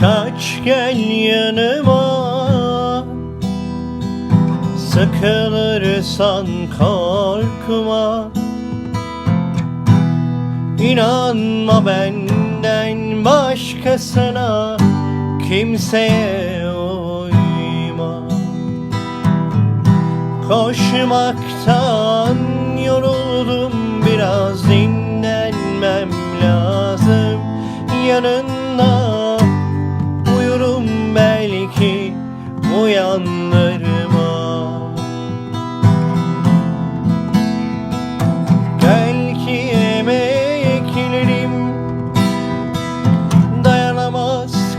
Kaç gel yanıma. Sıkılırsan korkma. İnanma benden başkasına. Kimseye uyma. Koşmaktan yoruldum. Biraz dinlenmem lazım. Yanında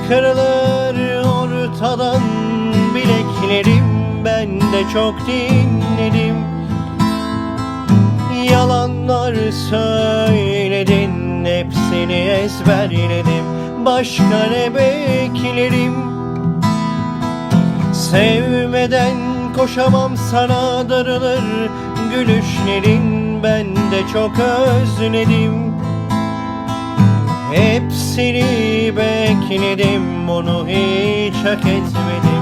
kırılır ortadan bileklerim ben de çok dinledim. Yalanlar söyledin hepsini ezberledim. Başka ne beklerim? Sevmeden koşamam sana darılır. Gülüşlerin ben de çok özledim Hepsini bekledim bunu hiç hak etmedim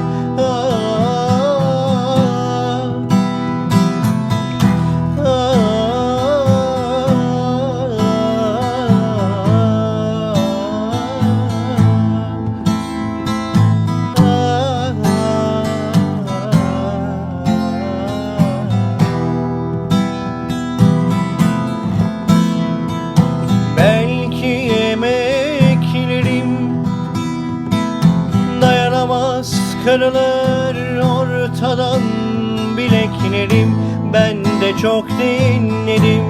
kırılır ortadan bileklerim ben de çok dinledim.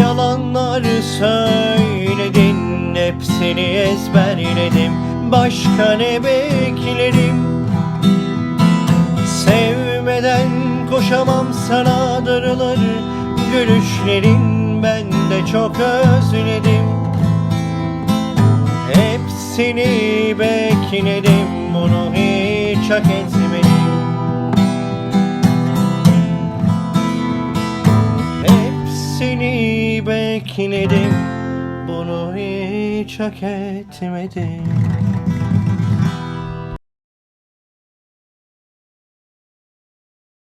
Yalanlar söyledin hepsini ezberledim. Başka ne beklerim? Sevmeden koşamam sana darılır Gülüşlerin ben de çok özledim Hepsini bekledim bunu hiç hak etmedim. Hepsini bekledim bunu hiç hak etmedim